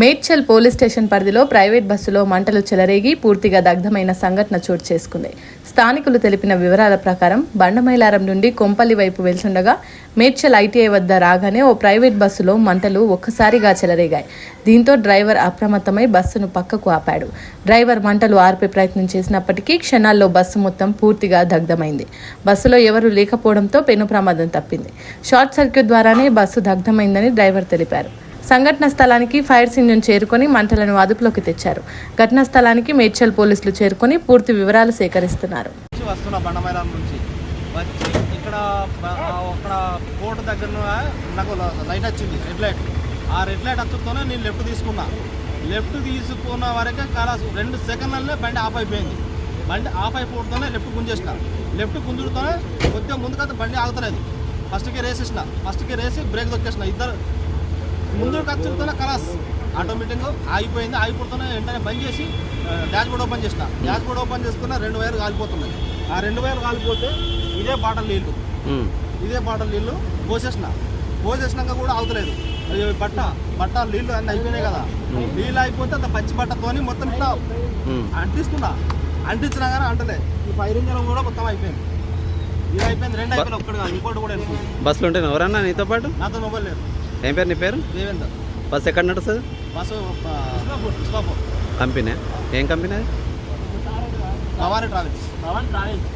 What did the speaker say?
Medchal police station పరిధిలో private బస్సులో మంటలు చెలరేగి పూర్తిగా దగ్ధమైన సంఘటన చోటు చేసుకుంది. స్థానికులు తెలిపిన వివరాల ప్రకారం బండమైలారం నుండి కొంపల్లి వైపు వెళ్తుండగా మేడ్చల్ ఐటీఐ వద్ద రాగానే ఓ ప్రైవేట్ బస్సులో మంటలు ఒక్కసారిగా చెలరేగాయి. దీంతో డ్రైవర్ అప్రమత్తమై బస్సును పక్కకు ఆపాడు. డ్రైవర్ మంటలు ఆర్పే ప్రయత్నం చేసినప్పటికీ క్షణాల్లో బస్సు మొత్తం పూర్తిగా దగ్ధమైంది. బస్సులో ఎవరూ లేకపోవడంతో పెను ప్రమాదం తప్పింది. షార్ట్ సర్క్యూట్ ద్వారానే బస్సు దగ్ధమైందని డ్రైవర్ తెలిపారు. సంఘటన స్థలానికి ఫైర్ ఇంజిన్ చేరుకొని మంటలను అదుపులోకి తెచ్చారు. ఘటనా స్థలానికి మేడ్చల్ పోలీసులు చేరుకొని పూర్తి వివరాలు సేకరిస్తున్నారు. నుంచి వచ్చి ఇక్కడ ఆ అక్కడ దగ్గర నాకు లైట్ వచ్చింది రెడ్ లైట్. ఆ రెడ్ లైట్ వచ్చుతోనే నేను లెఫ్ట్ తీసుకున్నా. లెఫ్ట్ తీసుకున్న వరకే కాలా రెండు సెకండ్లనే బండి ఆఫ్ అయిపోయింది. బండి ఆఫ్ అయిపోవడంతోనే లెఫ్ట్ గుంజేసిన. లెఫ్ట్ గుంజుడుతోనే కొద్దిగా ముందుకైతే బండి ఆగుతలేదు. ఫస్ట్కి రేసేసిన ఫస్ట్కి రేసి బ్రేక్ దొక్కేసిన ఇద్దరు ముందు ఖర్చుతోనే కలాస్ ఆటోమేటిక్గా ఆగిపోయింది ఆగిపోతూనే వెంటనే బంద్ చేసి డాష్ బోర్డ్ ఓపెన్ చేసిన. డాష్ బోర్డ్ ఓపెన్ చేసుకున్న రెండు వైర్లు కాలిపోతున్నాయి. ఆ రెండు వైర్లు కాలిపోతే ఇదే బాటల్ నీళ్ళు ఇదే బాటల్ నీళ్ళు పోసేసిన. పోసేసినాక కూడా అవుతలేదు బట్ట బట్ట నీళ్ళు అన్నీ అయిపోయినాయి కదా. నీళ్ళు అయిపోతే అంత పచ్చి బట్టతోని మొత్తం ఇట్లా అంటిస్తున్నా. అంటించినా కానీ అంటలే. ఈ ఫైర్ ఇంజన్ కూడా మొత్తం అయిపోయింది. ఇది అయిపోయింది రెండు అయిపోయింది ఒక్కటి కాదు ఇంకోటి కూడా బస్సులో ఉంటే ఎవరన్నా నీతో పాటు? నాతో మొబైల్ లేదు. ఏం పేరు నీ పేరు? దేవేందర్. బస్సు ఎక్కడ నడుస్తుంది? బస్సు కంపెనీ ఏం? Company travels. భవానీ ట్రావెల్స్.